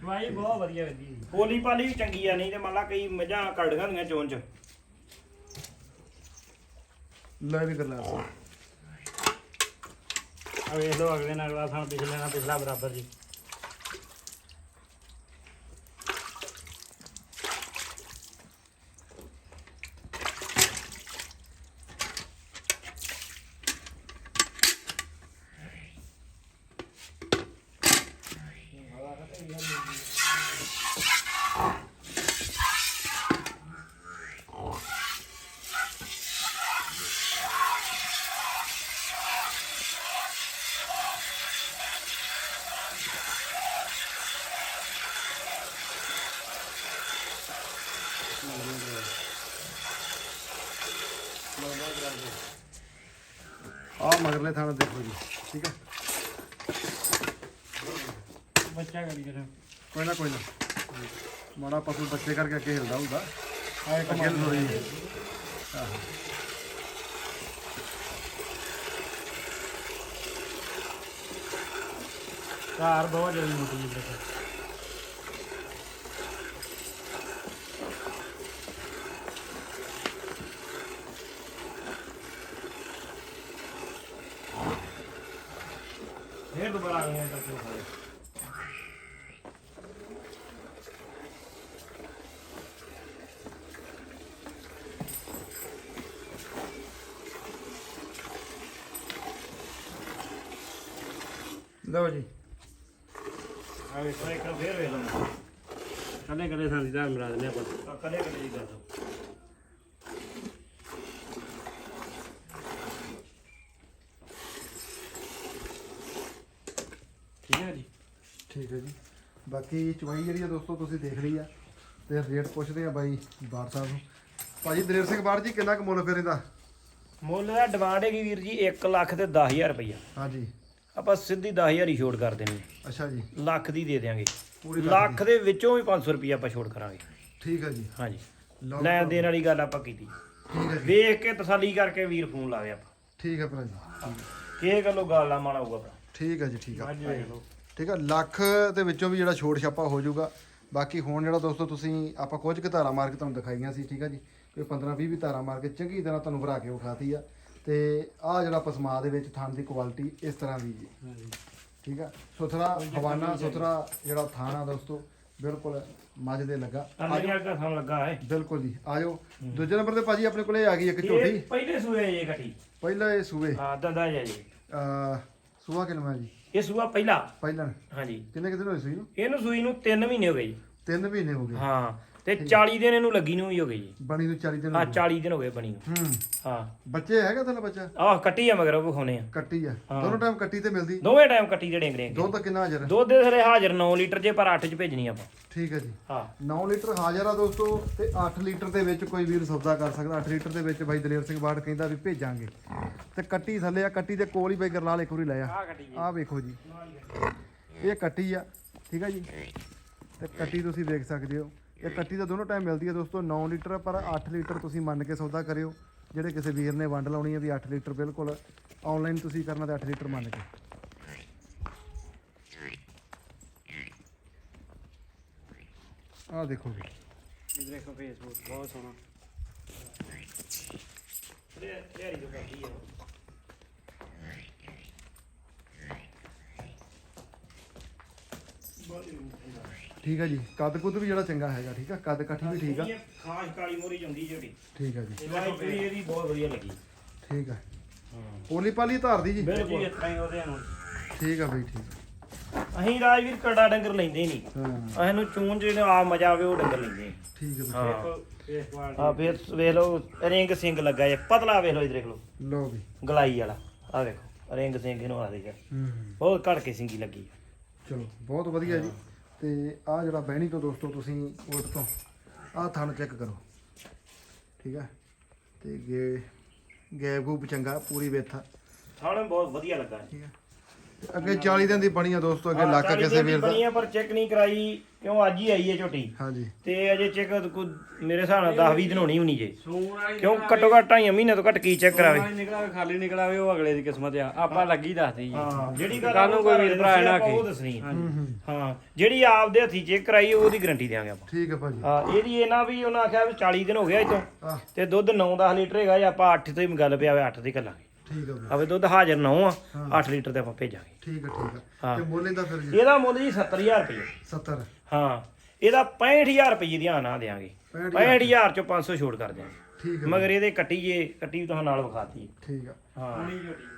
ਚਵਾਈ ਬਹੁਤ ਵਧੀਆ ਹੁੰਦੀ ਹੈ। ਪੋਲੀ ਪਾਲੀ ਵੀ ਚੰਗੀ ਆ ਨਹੀਂ ਤੇ ਮੰਨ ਲਾ ਕਈ ਮੱਝਾਂ ਕੱਢੀਆਂ ਹੁੰਦੀਆਂ ਚੋਣ ਚ। ਲੈ ਵੀ ਕਰ ਲਾ। ਆ ਵੇਖ ਲਓ ਅਗਲੇ ਨਾਲ ਅਗਲਾ ਥਾਂ ਪਿਛਲੇ ਨਾਲ ਪਿਛਲਾ ਬਰਾਬਰ ਜੀ। ਆ ਮਗਰਲੇ ਥਾਂ ਦੇਖੋ ਜੀ ਠੀਕ ਆ ਬੱਚਾ ਕਰੀ ਜਰਾ ਕੋਈ ਨਾ ਕੋਈ ਨਾ ਮਾੜਾ ਪਸ਼ੂ ਬੱਚੇ ਕਰਕੇ ਅੱਗੇ ਹਿਲਦਾ ਹੁੰਦਾ ਆ ਇੱਕ ਅੱਗੇ ਥੋੜੀ ਕਾਰ ਬਹੁਤ ਜਲਦੀ ਮੋਟੀ ਜੀ ਬੱਚਾ ਫੇਰ ਦੁਬਾਰਾ ਆ ਗਏ ਤਾਂ ਕਿਉਂ ਹੋਏ ਲਓ ਜੀ ਆ ਵੇਖੋ ਇੱਕ ਫੇਰ ਵੇਖ ਲਓ। ਸੰਦੀਦਾਰ ਮਿਲਾ ਦਿੰਦੇ ਆਪਾਂ। ਕਦੇ ਕਦੇ ਦੀ ਗੱਲ। ਠੀਕ ਹੈ ਜੀ? ਠੀਕ ਹੈ ਜੀ। ਬਾਕੀ ਚਵਾਈ ਜਿਹੜੀ ਆ ਦੋਸਤੋ ਤੁਸੀਂ ਦੇਖ ਲਈ ਆ। ਤੇ ਰੇਟ ਪੁੱਛਦੇ ਆ ਬਾਈ ਬਾੜ ਸਾਹਿਬ ਨੂੰ। ਭਾਜੀ ਦਲੇਰ ਸਿੰਘ ਬਾੜ ਜੀ ਕਿੰਨਾ ਕੁ ਮੁੱਲ ਫਿਰ ਮੁੱਲ ਦਾ ਡਿਮਾਂਡ ਹੈਗੀ ਵੀਰ ਜੀ 1 ਲੱਖ ਤੇ 10000 ਰੁਪਈਆ। ਹਾਂਜੀ। ਆਪਾਂ ਸਿੱਧੀ 10000 ਹੀ ਛੋਟ ਕਰ ਦੇਣੀ ਅੱਛਾ ਜੀ। ਲੱਖ ਦੀ ਦੇ ਦੇਾਂਗੇ ਪੂਰੀ ਲੱਖ ਦੇ। ਵਿੱਚੋਂ ਵੀ 500 ਰੁਪਏ ਆਪਾਂ ਛੋਟ ਕਰਾਂਗੇ। ਠੀਕ ਹੈ ਜੀ। ਹਾਂਜੀ। ਲਓ ਲੈਣ ਦੇਣ ਵਾਲੀ ਗੱਲ ਆਪਾਂ ਕੀਤੀ। ਠੀਕ ਹੈ ਜੀ। ਵੇਖ ਕੇ ਤਸੱਲੀ ਕਰਕੇ ਵੀਰ ਫੋਨ ਲਾਵੇ ਆਪਾਂ। ਠੀਕ ਹੈ ਭਰਾ ਜੀ। ਕੀ ਗੱਲੋਂ ਗੱਲ ਆ ਮਾਣਾ ਹੋਊਗਾ ਭਰਾ। ਠੀਕ ਹੈ ਜੀ ਠੀਕ ਹੈ। ਠੀਕ ਹੈ ਲੱਖ ਦੇ ਵਿੱਚੋਂ ਵੀ ਜਿਹੜਾ ਛੋਟ ਛਾਪਾ ਹੋ ਜਾਊਗਾ। ਬਾਕੀ ਹੁਣ ਜਿਹੜਾ ਦੋਸਤੋ ਤੁਸੀਂ ਆਪਾਂ ਕੁਝ ਕੁ ਧਾਰਾ ਮਾਰ ਕੇ ਤੁਹਾਨੂੰ ਦਿਖਾਈਆਂ ਸੀ ਠੀਕ ਹੈ ਜੀ। ਕੋਈ 15 20 ਵੀ ਧਾਰਾ ਮਾਰ ਕੇ ਚੰਗੀ ਤਰ੍ਹਾਂ ਤੁਹਾਨੂੰ ਭਰਾ ਕੇ ਵਿਖਾਤੀ ਆ। ਤੇ ਆਹ ਜਿਹੜਾ ਪਸਮਾ ਦੇ ਵਿੱਚ ਥਣ ਦੀ ਕੁਆਲਿਟੀ ਇਸ ਤਰ੍ਹਾਂ ਦੀ ਜੀ। ਠੀਕ ਆ? ਸੁਥਰਾ ਹਵਾਨਾ ਸੁਥਰਾ ਜਿਹੜਾ ਥਾਣ ਆ ਦੋਸਤੋ ਬਿਲਕੁਲ ਮੱਝ ਦੇ ਲੱਗਾ। ਅੰਦਰ ਵਰਗਾ ਸਾਨੂੰ ਲੱਗਾ ਹੈ। ਬਿਲਕੁਲ ਜੀ ਆਜੋ ਦੂਜੇ ਨੰਬਰ ਤੇ ਭਾਜੀ ਆਪਣੇ ਕੋਲੇ ਆ ਗਈ ਇੱਕ ਝੋਟੀ। ਇਹ ਪਹਿਲੇ ਸੂਏ ਜੇ ਇਕੱਠੀ ਪਹਿਲਾ ਇਹ ਸੂਏ। ਹਾਂ ਦੰਦਾ ਜੀ। ਅ ਸੂਆ ਕਿੰਨਾ ਜੀ? ਇਹ ਸੂਆ ਪਹਿਲਾ। ਪਹਿਲਾਂ। ਹਾਂਜੀ। ਕਿੰਨੇ ਕਿਤੇ ਹੋਏ ਸੂਈ ਨੂੰ? ਇਹਨੂੰ ਸੂਈ ਨੂੰ 3 ਮਹੀਨੇ ਹੋ ਗਏ ਜੀ। 3 ਮਹੀਨੇ ਹੋ ਗਏ। ਹਾਂ। ਤੇ 40 ਦਿਨ ਇਹਨੂੰ ਲੱਗੀ ਨੂੰ ਵੀ ਹੋ ਗਏ ਜੀ। ਬਣੀ ਨੂੰ 40 ਦਿਨ ਹੋ ਗਏ 40 ਦਿਨ ਹੋ ਗਏ ਬਣੀ ਨੂੰ। ਹੂੰ। ਹਾਂ। ਬੱਚੇ ਹੈਗਾ ਤੇਰਾ ਬੱਚਾ? ਆਹ ਕੱਟੀ ਆ ਮਗਰ ਉਹ ਵਿਖਾਉਣੇ ਆ। ਕੱਟੀ ਆ। ਦੋਨੋਂ ਟਾਈਮ ਕੱਟੀ ਤੇ ਮਿਲਦੀ? ਦੋਵੇਂ ਟਾਈਮ ਕੱਟੀ ਦੇ ਡੇਂਗਰੇ ਦੁੱਧ ਕਿੰਨਾ ਹਾਜ਼ਰ ਹੈ? ਦੁੱਧ ਦੇ ਸਾਰੇ ਹਾਜ਼ਰ 9 ਲੀਟਰ ਜੇ ਪਰ 8 ਚ ਭੇਜਣੀ ਆਪਾਂ। ਠੀਕ ਹੈ ਜੀ। ਹਾਂ। 9 ਲੀਟਰ ਹਾਜ਼ਰ ਆ ਦੋਸਤੋ ਤੇ 8 ਲੀਟਰ ਦੇ ਵਿੱਚ ਕੋਈ ਵੀਰ ਸੌਦਾ ਕਰ ਸਕਦਾ। 8 ਲੀਟਰ ਦੇ ਵਿੱਚ ਬਾਈ ਦਲੇਰ ਸਿੰਘ ਬਾੜ ਕਹਿੰਦਾ ਵੀ ਭੇਜਾਂਗੇ। ਤੇ ਕੱਟੀ ਥੱਲੇ ਆ ਕੱਟੀ ਦੇ ਕੋਲ ਹੀ ਬਾਈ ਗਰਲਾਲ ਇੱਕ ਵਾਰੀ ਲੈ ਆ। ਆ ਵੇਖੋ ਜੀ। ਇਹ ਕੱਟੀ ਆ ਠੀਕ ਆ ਜੀ। ਤੇ ਕੱਟੀ ਤੁਸੀਂ ਦੇਖ ਸਕਦੇ ਹੋ। ਇਹ ਕੱਟੀ ਤਾਂ ਦੋਨੋਂ ਟਾਈਮ ਮਿਲਦੀ ਹੈ ਦੋਸਤੋ 9 ਲੀਟਰ ਆ, ਪਰ 8 ਲੀਟਰ ਤੁਸੀਂ ਮੰਨ ਕੇ ਸੌਦਾ ਕਰਿਓ। ਜਿਹੜੇ ਕਿਸੇ ਵੀਰ ਨੇ ਵੰਡ ਲਾਉਣੀ ਹੈ ਵੀ 8 ਲੀਟਰ ਬਿਲਕੁਲ ਆਨਲਾਈਨ ਤੁਸੀਂ ਕਰਨਾ ਤੇ 8 ਲੀਟਰ ਮੰਨ ਕੇ। ਆਹ ਦੇਖੋ ਜੀ ਇਹ ਦੇਖੋ ਫੇਸਬੁੱਕ ਬਹੁਤ ਸੋਹਣਾ। ਤਿਆਰੀ ਤੋਂ ਕੱਟੀ ਆ। ਠੀਕ ਹੈ ਜੀ। ਕੱਦ ਕੁੱਦ ਵੀ ਜਿਹੜਾ ਚੰਗਾ ਹੈਗਾ ਠੀਕ ਆ? ਕੱਦ ਕਾਠੀ ਵੀ ਠੀਕ ਆ। ਇਹ ਖਾਸ ਕਾਲੀ ਮੋਰੀ ਜਾਂਦੀ ਜਿਹੜੀ ਠੀਕ ਆ ਜੀ। ਇਹਦੀ ਬਹੁਤ ਵਧੀਆ ਲੱਗੀ। ਠੀਕ ਆ। ਪੋਲੀ ਪਾਲੀ ਧਾਰਦੀ ਜੀ? ਜੀ ਬਿਲਕੁਲ ਹੀ ਉਹਦੇ ਨੂੰ ਠੀਕ ਆ ਬਈ ਠੀਕ ਅਸੀਂ ਰਾਜਵੀਰ ਕੜਾ ਡੰਗਰ ਲੈਂਦੇ ਨਹੀਂ ਹਾਂ। ਅਸੀਂ ਨੂੰ ਚੂਨ ਜਿਹੜੇ ਆ ਮਜ਼ਾ ਆਵੇ ਉਹ ਡੰਗਰ ਲੈਂਦੇ ਠੀਕ ਆ ਬਈ ਹਾਂ। ਆ। ਫੇਰ ਵੇਖ ਲਓ ਰਿੰਗ ਸਿੰਘ ਲੱਗਾ ਹੈ ਪਤਲਾ ਵੇਖ ਲਓ ਇਧਰ ਦੇਖ ਲਓ। ਲਓ ਵੀ ਗਲਾਈ ਵਾਲਾ। ਆ ਵੇਖੋ ਰਿੰਗ ਸਿੰਘ ਇਹਨੂੰ ਆ। ਦੇਖਿਆ ਹੂੰ। ਬਹੁਤ ਘੜ ਕੇ ਸਿੰਗੀ ਲੱਗੀ ਚਲੋ ਬਹੁਤ ਵਧੀਆ ਜੀ। ਤੇ ਆ ਜਿਹੜਾ ਬਹਿਣੀ ਤੋਂ ਦੋਸਤੋ ਤੁਸੀਂ ਉਲਟ ਤੋਂ ਆ ਥਣ ਚੈੱਕ ਕਰੋ। ਠੀਕ ਆ? ਤੇ ਗੇ ਗੈਬ ਗੂਬ ਚੰਗਾ ਪੂਰੀ ਵੇਥਾ ਥਾਣੇ ਬਹੁਤ ਵਧੀਆ ਲੱਗਾ। ਠੀਕ ਤੇ ਅੱਗੇ 40 ਦਿਨ ਦੀ ਬਣੀ ਆ ਦੋਸਤੋ ਅੱਗੇ ਲੱਕ ਕਿਸੇ ਵੀਰ ਦਾ। ਬਣੀਆਂ ਪਰ ਚੈੱਕ ਨਹੀਂ ਕਰਾਈ ਕਿਉਂ ਅੱਜ ਹੀ ਆਈ ਹੈ ਝੋਟੀ ਹਾਂਜੀ। ਤੇ ਅਜੇ ਚੈੱਕ ਮੇਰੇ ਹਿਸਾਬ ਨਾਲ 10 20 ਦਿਨ ਹੋਣੀ ਹੋਣੀ ਜੇ। ਕਿਉਂ ਘੱਟੋ ਘੱਟ ਢਾਈ ਮਹੀਨੇ ਤੋਂ ਘੱਟ ਕੀ ਚੈੱਕ ਕਰਾਵੇ? ਨਿਕਲਾਵੇ ਖਾਲੀ ਨਿਕਲਾਵੇ ਉਹ ਅਗਲੇ ਦੀ ਕਿਸਮਤ ਆ। ਆਪਾਂ ਲੱਗੀ ਦੱਸਦੇ ਜੀ। ਹਾਂ ਜਿਹੜੀ ਗੱਲ ਕੱਲ੍ਹ ਨੂੰ ਕੋਈ ਵੀਰ ਭਰਾ ਨਾ ਉਹ ਆਖੇ। ਦੱਸਣੀ ਆ। ਹੂੰ ਹੂੰ। ਹਾਂ ਜਿਹੜੀ ਆਪਦੇ ਹੱਥੀ ਚੈੱਕ ਕਰਾਈ ਉਹਦੀ ਗਾਰੰਟੀ ਦੇਵਾਂਗੇ ਆਪਾਂ। ਠੀਕ ਆ ਭਾਜੀ। ਹਾਂ ਇਹਦੀ ਇਹ ਨਾ ਵੀ ਉਹਨਾਂ ਆਖਿਆ ਵੀ 40 ਦਿਨ ਹੋ ਗਿਆ ਇਤੋਂ ਤੇ ਦੁੱਧ 9-10 ਲੀਟਰ ਹੈਗਾ ਜੇ ਆਪਾਂ 8 ਤੋਂ ਹੀ ਗੱਲ ਪਿਆਵੇ 8 ਦੀ ਕੱਲਾਂਗੇ ਠੀਕ ਆ ਬਈ ਆਵੇ ਦੁੱਧ ਹਾਜ਼ਰ 9 ਆ 8 ਲੀਟਰ ਤੇ ਆਪਾਂ ਭੇਜਾਂਗੇ। ਠੀਕ ਆ ਠੀਕ ਆ। ਹਾਂ। ਤੇ ਮੁੱਲ ਇਹਦਾ ਫਿਰ ਜੀ? ਇਹਦਾ ਮੁੱਲ ਜੀ 70000 ਰੁਪਏ 70 ਹਾਂ ਇਹਦਾ 65000 ਰੁਪਏ ਦੀਆਂ ਨਾ 65 65000 ਚੋਂ 500 ਛੋੜ ਕਰ ਦਿਆਂਗੇ। ਠੀਕ ਆ ਮਗਰ ਇਹਦੇ ਕੱਟੀ ਜੇ ਕੱਟੀ ਤੁਹਾਨੂੰ ਨਾਲ ਵਿਖਾਤੀ। ਠੀਕ ਆ। ਹਾਂ।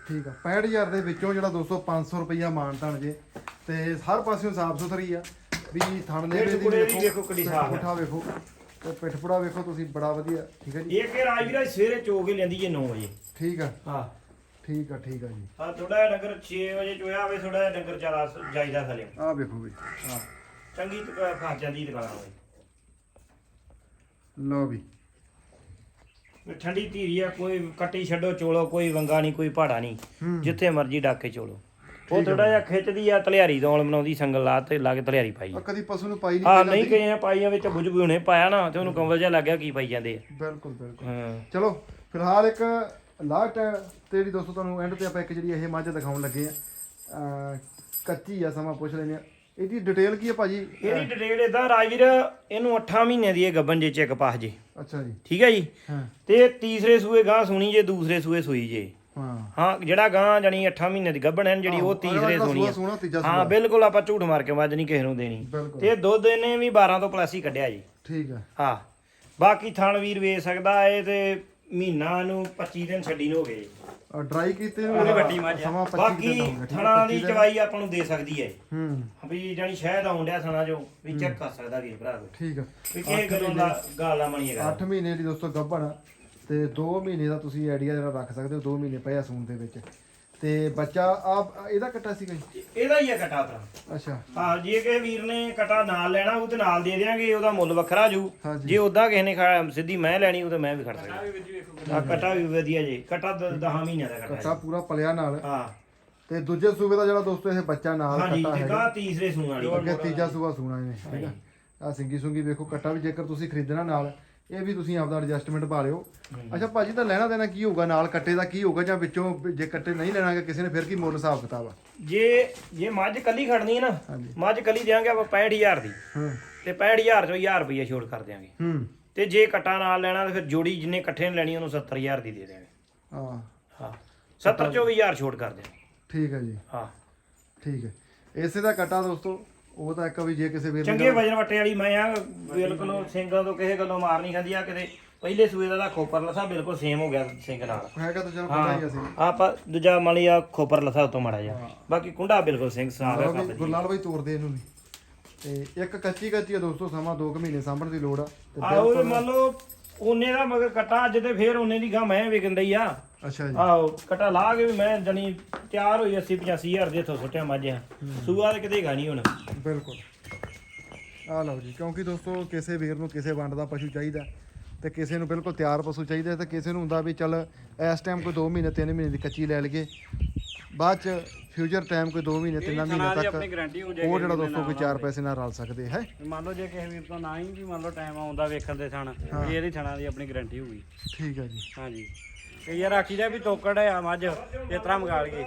ਠੀਕ ਆ। 65000 ਦੇ ਵਿੱਚੋਂ ਜਿਹੜਾ ਦੋਸਤੋ 500 ਰੁਪਈਆ ਮਾਨਤਾਨ ਜੇ ਤੇ ਹਰ ਪਾਸਿਓਂ ਸਾਫ਼ ਸੁਥਰੀ ਆ। ਵੀ ਥਣ ਦੇ ਦੀ ਪੁੜੇ ਦੀ ਵੇਖੋ ਕਿੱਡੀ ਸਾਫ਼। ਪੁੱਠਾ ਵੇਖੋ ਤੇ ਪਿੱਠ ਪੁੜਾ ਵੇਖੋ ਤੁਸੀਂ ਬੜਾ ਵਧੀਆ ਠੀਕ ਆ ਜੀ? ਇਹ ਕਿ ਰਾਜਵੀਰਾ ਸਵੇਰੇ ਚੋ ਕੇ ਲੈਂਦੀ ਜੇ 9 ਵਜੇ। ਠੀਕ ਆ। ਹਾਂ। ਠੀਕ ਆ ਠੀਕ ਆ ਜੀ। ਹਾਂ ਥੋੜਾ ਜਿਹਾ ਡੰਗਰ 6 ਵਜੇ ਚੋਇਆ ਹੋਵੇ ਥੋੜਾ ਜਿਹਾ ਡੰਗਰ ਜ਼ਿਆਦਾ ਜਾਈਦਾ ਥਲੇ। ਆਹ ਵੇਖੋ ਵੀ ਹਾਂ ਚੰਗੀ ਤਕ ਫਸ ਜਾਂਦੀ ਦੁਕਾਨ ਹੋਵੇ ਲਓ ਵੀ। ਵੀ ਠੰਡੀ ਧੀਰੀ ਆ ਕੋਈ ਕੱਟੀ ਛੱਡੋ ਚੋਲੋ ਕੋਈ ਵੰਗਾ ਨਹੀਂ ਕੋਈ ਪਹਾੜਾ ਨਹੀਂ। ਜਿੱਥੇ ਮਰਜ਼ੀ ਡੱਕ ਚੋਲੋ। ਉਹ ਥੋੜਾ ਜਿਹਾ ਖਿੱਚਦੀ ਆ ਤਲਿਆਰੀ ਦੌਲ ਬਣਾਉਂਦੀ ਸੰਗਲ ਲਾ ਤੇ ਲਾ ਕੇ ਤਲਿਆਰੀ ਪਾਈ। ਆ ਕਦੀ ਪਸ਼ੂ ਨੂੰ ਪਾਈ ਨਹੀਂ ਹਾਂ ਨਹੀਂ ਕਈਆਂ ਪਾਈਆਂ ਵਿੱਚ ਬੁਝ ਹੁਣੇ ਪਾਇਆ ਨਾ ਤੇ ਉਹਨੂੰ ਕੰਵਲ ਜਿਹਾ ਲੱਗਿਆ ਕੀ ਪਾਈ ਜਾਂਦੇ ਆ। ਬਿਲਕੁਲ ਬਿਲਕੁਲ। ਹਾਂ। ਚਲੋ ਫਿਲਹਾਲ ਇੱਕ ਲਾਸਟ ਤੇ ਜਿਹੜੀ ਦੋਸਤੋ ਤੁਹਾਨੂੰ ਐਂਡ ਤੇ ਆਪਾਂ ਇੱਕ ਜਿਹੜੀ ਇਹ ਮੱਝ ਦਿਖਾਉਣ ਲੱਗੇ ਆ ਕੱਚੀ ਆ ਸਮਾਂ ਪੁੱਛ ਲੈਂਦੇ ਆ ਇਹਦੀ ਡਿਟੇਲ ਕੀ ਹੈ ਭਾਜੀ? ਇਹਦੀ ਡਿਟੇਲ ਇਦਾਂ ਰਾਜਵੀਰ ਇਹਨੂੰ 8 ਮਹੀਨੇ ਦੀ ਇਹ ਗੱਬਨ ਜੇ ਚੈੱਕ ਪਾਸ ਜੇ। ਅੱਛਾ ਜੀ। ਠੀਕ ਹੈ ਜੀ? ਹਾਂ। ਤੇ ਤੀਸਰੇ ਸੂਏ ਗਾਂ ਸੁਣੀ ਜੇ ਦੂਸਰੇ ਸੂਏ ਸੂਈ ਜੇ। ਹਾਂ। ਹਾਂ ਜਿਹੜਾ ਗਾਂ ਜਾਨੀ 8 ਮਹੀਨੇ ਦੀ ਗੱਬਣ ਹੈ ਜਿਹੜੀ ਉਹ ਤੀਸਰੇ ਸੁਣੀ ਤੀਜਾ ਹਾਂ ਬਿਲਕੁਲ ਆਪਾਂ ਝੂਠ ਮਾਰ ਕੇ ਮੱਝ ਨਹੀਂ ਕਿਸੇ ਨੂੰ ਦੇਣੀ। ਤੇ ਦੁੱਧ ਇਹਨੇ ਵੀ 12 ਤੋਂ ਪਲੱਸ ਹੀ ਕੱਢਿਆ ਜੀ। ਠੀਕ ਹੈ। ਹਾਂ। ਬਾਕੀ ਥਣ ਵੀਰ ਵੇਚ ਸਕਦਾ ਏ ਤੇ ਮਹੀਨਾ ਨੂੰ 25 ਦਿਨ ਛੱਡੀ ਨੂੰ ਹੋ ਗਏ। ਡਰਾਈ ਕੀਤੇ ਨੂੰ ਉਹਦੀ ਵੱਡੀ ਮੱਝ ਆ। ਸਮਾਂ 25 ਬਾਕੀ ਦਿਨ ਹੋਊਗਾ, ਥਣਾ ਦੀ 25 ਦਿਨ। ਚਵਾਈ ਆਪਾਂ ਨੂੰ ਦੇ ਸਕਦੀ ਹੈ। ਹੂੰ। ਵੀ ਜਾਨੀ ਸ਼ਾਇਦ ਆਉਣ ਡਿਆ ਥਣਾ ਜੋ ਵੀ ਚੈੱਕ ਕਰ ਸਕਦਾ ਵੀਰ ਭਰਾ ਕੋਈ। ਠੀਕ ਵੀ ਕਿਹ ਗੱਲੋਂ ਦਾ ਗਾਲਾ ਮਣੀ ਹੈਗਾ। 8 ਮਹੀਨੇ ਦੀ ਦੋਸਤੋ ਗੱਭਣ। ਆ ਤੇ 2 ਮਹੀਨੇ ਦਾ ਤੁਸੀਂ ਆਈਡੀਆ ਜਿਹੜਾ ਰੱਖ ਸਕਦੇ ਹੋ 2 ਮਹੀਨੇ ਪਏ ਆ ਸੂਣ ਦੇ ਵਿੱਚ। ਤੇ ਬੱਚਾ ਆ ਇਹਦਾ ਕੱਟਾ ਸੀਗਾ ਜੀ? ਇਹਦਾ ਹੀ ਆ ਕਟਾ ਭਰਾ। ਅੱਛਾ। ਹਾਂ ਜੇ ਕਿਸੇ ਵੀਰ ਨੇ ਕਟਾ ਨਾਲ ਲੈਣਾ ਉਹ ਤੇ ਨਾਲ ਦੇ ਦਿਆਂਗੇ ਉਹਦਾ ਮੁੱਲ ਵੱਖਰਾ ਜੂ। ਹਾਂਜੀ। ਜੇ ਉਦਾਂ ਕਿਸੇ ਨੇ ਖਾ- ਸਿੱਧੀ ਮੈਂ ਲੈਣੀ ਉਹ ਤੇ ਮੈਂ ਵੀ ਖੜ ਸਕਦਾ। ਵੀ ਵਿੱਚ ਵੇਖੋ ਆ ਕਟਾ ਵੀ ਵਧੀਆ ਜੀ। ਕਟਾ 10 ਮਹੀਨਿਆਂ ਦਾ ਕਟਾ ਕੱਟਾ ਪੂਰਾ ਪਲਿਆ ਨਾਲ। ਹਾਂ। ਤੇ ਦੂਜੇ ਸੂਬੇ ਦਾ ਜਿਹੜਾ ਦੋਸਤੋ ਇਹ ਬੱਚਾ ਨਾਲ ਹਾਂਜੀ ਕੱਟਾ ਤੇ ਹੈਗਾ। ਗਾ ਤੀਸਰੇ ਸੂਣ ਵਾਲੀ। ਅੱਗੇ ਤੀਜਾ ਸੂਆ ਸੂਣਾ ਇਹਨੇ ਠੀਕ ਆ? ਆ ਸਿੰਗੀ ਸੁੰਗੀ ਵੇਖੋ ਕੱਟਾ ਵੀ ਜੇਕਰ ਤੁਸੀਂ ਖਰੀਦਣਾ ਨਾਲ ਇਹ ਵੀ ਤੁਸੀਂ ਆਪਦਾ ਐਡਜਸਟਮੈਂਟ ਪਾ ਲਿਓ। ਅੱਛਾ ਭਾਜੀ ਤਾਂ ਲੈਣਾ ਦੇਣਾ ਕੀ ਹੋਊਗਾ? ਨਾਲ ਕੱਟੇ ਦਾ ਕੀ ਹੋਊਗਾ ਜਾਂ ਵਿੱਚੋਂ ਜੇ ਕੱਟੇ ਨਹੀਂ ਲੈਣਾਗੇ ਕਿਸੇ ਨੇ ਫਿਰ ਕੀ ਮੁੱਲ ਹਿਸਾਬ ਕਿਤਾਬ ਆ? ਜੇ ਜੇ ਮੱਝ ਕੱਲੀ ਖੜਨੀ ਹੈ ਨਾ ਮੱਝ ਕੱਲੀ ਦੇਾਂਗੇ ਆਪਾਂ 65000 ਦੀ। ਹੂੰ। ਤੇ 65000 ਚੋਂ 1000 ਰੁਪਏ ਛੋੜ ਕਰ ਦਿਆਂਗੇ। ਹੂੰ। ਤੇ ਜੇ ਕਟਾ ਨਾਲ ਲੈਣਾ ਤੇ ਫਿਰ ਜੋੜੀ ਜਿੰਨੇ ਇਕੱਠੇ ਨੇ ਲੈਣੀ ਉਹਨੂੰ 70000 ਦੀ ਦੇ ਦਿਆਂਗੇ। ਹਾਂ। ਹਾਂ। 70 ਚੋਂ ਵੀ 1000 ਛੋੜ ਕਰ ਦਿਆਂਗੇ। ਠੀਕ ਹੈ ਜੀ। ਹਾਂ। ਠੀਕ ਹੈ। ਇਸੇ ਦਾ ਕੱਟਾ ਦੋਸਤੋ ਉਹ ਤਾਂ ਇੱਕ ਵੀ ਜੇ ਕਿਸੇ ਵੀਰ ਚੰਗੇ ਵਜਨ ਵੱਟੇ ਵਾਲੀ ਮੈਂ ਆ ਬਿਲਕੁਲ ਸਿੰਘਾਂ ਤੋਂ ਕਿਸੇ ਗੱਲੋਂ ਮਾਰ ਨਹੀਂ ਖਾਂਦੀ ਆ ਕਿਤੇ ਪਹਿਲੇ ਸੂਏ ਦਾ ਤਾਂ ਖੋਪਰ ਲਸਾ ਬਿਲਕੁਲ ਸੇਮ ਹੋ ਗਿਆ ਸਿੰਘ ਨਾਲ। ਹੈਗਾ ਤਾਂ ਚਲੋ ਪਤਾ ਹੀ ਅਸੀਂ ਆਪਾਂ ਦੂਜਾ ਮਲੀ ਆ ਖੋਪਰ ਲਸਾ ਉਤੋਂ ਮਾੜਾ ਜਾ ਬਾਕੀ ਕੁੰਡਾ ਬਿਲਕੁਲ ਸਿੰਘ ਸਾਫ਼ ਹੈ ਕੱਪ ਗੁਰਲਾਲ ਬਾਈ ਤੋਰਦੇ ਇਹਨੂੰ ਵੀ। ਤੇ ਇੱਕ ਕੱਚੀ ਕੱਚੀ ਆ ਦੋਸਤੋ ਸਮਾਂ 2 ਮਹੀਨੇ ਸਾਂਭਣ ਦੀ ਲੋੜ ਆ। ਤੇ ਆਹੋ ਮੰਨ ਲਓ ਉਹਨੇ ਦਾ ਮਗਰ ਕਟਾ ਅੱਜ ਤੇ ਫੇਰ ਉਹਨੇ ਦੀ ਗਾ ਮੈਂ ਵਿਕਣ ਡਈ ਆ। ਅੱਛਾ ਜੀ। ਆਹੋ ਕਟਾ ਲਾ ਕੇ ਵੀ ਮੈਂ ਜਣੀ ਤਿਆਰ ਹੋਈ 80 85 ਹਜ਼ਾਰ ਦੇ ਇੱਥੋਂ ਸੁੱਟਿਆ ਮਾਝਿਆ। ਸੂਆ ਤੇ ਕਿਤੇ ਗਾਣੀ ਹੁਣ। ਬਿਲਕੁਲ। ਆ ਲਓ ਜੀ ਕਿਉਂਕਿ ਦੋਸਤੋ ਕਿਸੇ ਵੀਰ ਨੂੰ ਕਿਸੇ ਵੰਡ ਦਾ ਪਸ਼ੂ ਚਾਹੀਦਾ ਤੇ ਕਿਸੇ ਨੂੰ ਬਿਲਕੁਲ ਤਿਆਰ ਪਸ਼ੂ ਚਾਹੀਦਾ ਤੇ ਕਿਸੇ ਨੂੰ ਹੁੰਦਾ ਵੀ ਚੱਲ ਇਸ ਟਾਈਮ ਕੋਈ 2 ਮਹੀਨੇ 3 ਮਹੀਨੇ ਦੀ ਕੱਚੀ ਲੈ ਲਈਏ। ਬਾਅਦ ਚ ਫਿਊਚਰ ਟਾਈਮ ਕੋਈ 2 ਮਹੀਨੇ 3 ਥਣਾ ਮਹੀਨੇ ਤੱਕ ਆਪਣੀ ਗਾਰੰਟੀ ਹੋ ਉਹ ਜਿਹੜਾ ਦੋਸਤੋ ਕੋਈ 4 ਪੈਸੇ ਨਾਲ ਰਲ ਸਕਦੇ ਹੈ। ਮੰਨ ਲਓ ਜੇ ਕਿਸੇ ਵੀਰ ਤੋਂ ਨਾ ਹੀ ਵੀ ਮੰਨ ਲਓ ਟਾਈਮ ਆਉਂਦਾ ਵੇਖਣ ਦੇ ਥਣ ਵੀ ਇਹਦੀ ਥਣਾ ਦੀ ਆਪਣੀ ਗਾਰੰਟੀ ਹੋਊਗੀ ਠੀਕ ਹੈ ਜੀ। ਹਾਂਜੀ। ਕਈ ਯਾਰ ਆਖੀ ਦਾ ਵੀ ਤੋਕੜ ਆ ਮੱਝ ਇਸ ਤਰ੍ਹਾਂ ਮੰਗਾ ਲਈਏ।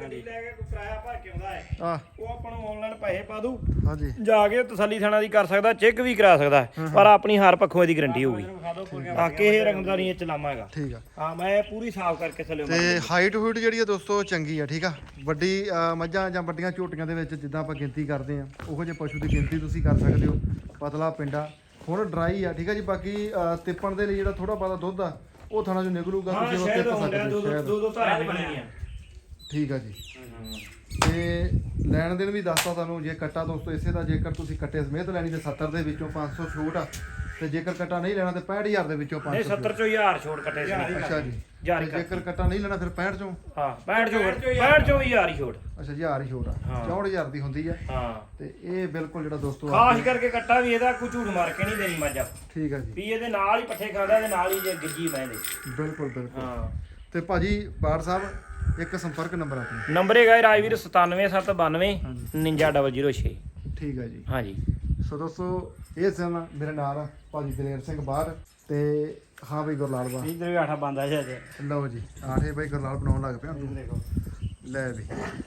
ਗੱਡੀ ਲੈ ਕੇ ਕੋਈ ਕਿਰਾਇਆ ਭਰ ਕੇ ਆਉਂਦਾ ਹੈ। ਆ ਉਹ ਆਪਾਂ ਨੂੰ ਆਨਲਾਈਨ ਪੈਸੇ ਪਾ ਦੂ ਹਾਂਜੀ। ਜਾ ਕੇ ਤਸੱਲੀ ਥਾਣਾ ਦੀ ਕਰ ਸਕਦਾ ਚੈੱਕ ਵੀ ਕਰਾ ਸਕਦਾ ਪਰ ਆਪਣੀ ਹਰ ਪੱਖੋਂ ਇਹਦੀ ਗਾਰੰਟੀ ਹੋਊਗੀ। ਆ ਰਕਮ ਦਾ ਨਹੀਂ। ਇਹ ਚਲਾਮਾ ਹੈਗਾ ਠੀਕ ਆ। ਹਾਂ ਮੈਂ ਪੂਰੀ ਸਾਫ਼ ਕਰਕੇ ਥੱਲੇ ਤੇ ਹਾਈਟ ਹੂਟ ਜਿਹੜੀ ਆ ਦੋਸਤੋ ਚੰਗੀ ਆ ਠੀਕ ਆ। ਵੱਡੀ ਮੱਝਾਂ ਜਾਂ ਵੱਡੀਆਂ ਝੋਟੀਆਂ ਦੇ ਵਿੱਚ ਜਿੱਦਾਂ ਆਪਾਂ ਗਿਣਤੀ ਕਰਦੇ ਆ ਉਹੋ ਜਿਹੇ ਪਸ਼ੂ ਦੀ ਗਿਣਤੀ ਤੁਸੀਂ ਕਰ ਸਕਦੇ ਹੋ। ਪਤਲਾ ਪਿੰਡਾ। ਹੁਣ ਡਰਾਈ ਆ ਠੀਕ ਆ ਜੀ ਬਾਕੀ ਤਿੱਪਣ ਦੇ ਲਈ ਜਿਹੜਾ ਥੋੜਾ ਬਹੁਤਾ ਦੁੱਧ ਆ ਉਹ ਥਾਣਾ ਚੋਂ ਨਿਕਲੂਗਾ ਹਾਂ ਤੁਸੀਂ ਉਹ ਸ਼ਾਇਦ ਤਿੱਪ ਹੁੰਦਾ ਸਕਦੇ ਦੋ ਹੋ ਦੋ ਦੋ। ਦੋ ਧਾਰਾਂ ਬਣੀਆਂ। ਠੀਕ ਆ ਜੀ। ਤੇ ਲੈਣ ਦੇਣ ਵੀ ਦੱਸਤਾ ਤੁਹਾਨੂੰ ਜੇ ਕੱਟਾ ਦੋਸਤੋ ਇਸੇ ਦਾ ਜੇਕਰ ਤੁਸੀਂ ਕੱਟੇ ਸਮੇਤ ਲੈਣੀ ਤੇ 70 ਦੇ ਵਿੱਚੋਂ 500 ਛੂਟ ਆ। ਤੇ ਜੇਕਰ ਕੱਟਾ ਨਹੀਂ ਲੈਣਾ ਤੇ 65000 ਦੇ ਵਿੱਚੋਂ ਨਹੀਂ 500 70 ਚੋਂ 1000 ਛੋੜ ਕੱਟੇ ਸੀ ਅੱਛਾ ਜੀ। ਜਾਰੀ ਤੇ ਜੇਕਰ ਕੱਟਾ ਨਹੀਂ ਲੈਣਾ ਫਿਰ 65 ਚੋਂ? ਹਾਂ 65 ਚੋਂ 65 ਚੋਂ ਵੀ 1000 ਹੀ ਛੋੜ ਅੱਛਾ ਜੀ ਹਜ਼ਾਰ ਹੀ ਛੋਟ ਆ। ਹਾਂ। 64000 ਦੀ ਹੁੰਦੀ ਆ। ਹਾਂ। ਤੇ ਇਹ ਬਿਲਕੁਲ ਜਿਹੜਾ ਦੋਸਤੋ ਆ ਖਾਸ ਕਰਕੇ ਕੱਟਾ ਵੀ ਇਹਦਾ ਕੋਈ ਝੂਠ ਮਾਰ ਕੇ ਨਹੀਂ ਦੇਣੀ ਮੱਝ ਠੀਕ ਆ ਜੀ। ਵੀ ਇਹਦੇ ਨਾਲ ਹੀ ਪੱਠੇ ਖਾਂਦਾ ਤੇ ਨਾਲ ਹੀ ਜੇ ਗਿੱਜੀ ਬਹਿੰਦੇ ਬਿਲਕੁਲ ਬਿਲਕੁਲ। ਹਾਂ। ਤੇ ਭਾਜੀ ਬਾੜ ਸਾਹਿਬ ਇੱਕ ਸੰਪਰਕ ਨੰਬਰ ਆਪਣਾ। ਨੰਬਰ ਹੈਗਾ ਹੈ ਰਾਜਵੀਰ 97792 99006 ਠੀਕ ਹੈ ਜੀ। ਹਾਂਜੀ। ਸੋ ਦੋਸਤੋ ਇਹ ਸਨ ਮੇਰੇ ਨਾਲ ਭਾਜੀ ਦਲੇਰ ਸਿੰਘ ਬਾੜ ਤੇ ਹਾਂ ਬਈ ਗੁਰਲਾਲ ਬਾ। ਇਧਰ ਵੀ ਆਠਾ ਬੰਦਾ ਜੀ ਲਓ ਜੀ ਆਠੇ ਬਈ ਗੁਰਲਾਲ ਬਣਾਉਣ ਲੱਗ ਪਿਆ। ਦੇਖੋ। ਲੈ ਵੀ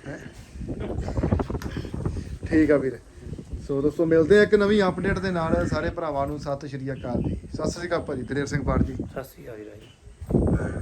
ਹੈਂ। ਠੀਕ ਆ ਵੀਰ। ਸੋ ਦੋਸਤੋ ਮਿਲਦੇ ਆ ਇੱਕ ਨਵੀਂ ਅਪਡੇਟ ਦੇ ਨਾਲ ਸਾਰੇ ਭਰਾਵਾਂ ਨੂੰ। ਸਤਿ ਸ਼੍ਰੀ ਅਕਾਲ ਜੀ। ਸਤਿ ਸ਼੍ਰੀ ਅਕਾਲ ਭਾਜੀ ਦਲੇਰ ਸਿੰਘ ਬਾੜ ਜੀ। ਸਤਿ ਸ੍ਰੀ ਅਕਾਲ ਜੀ।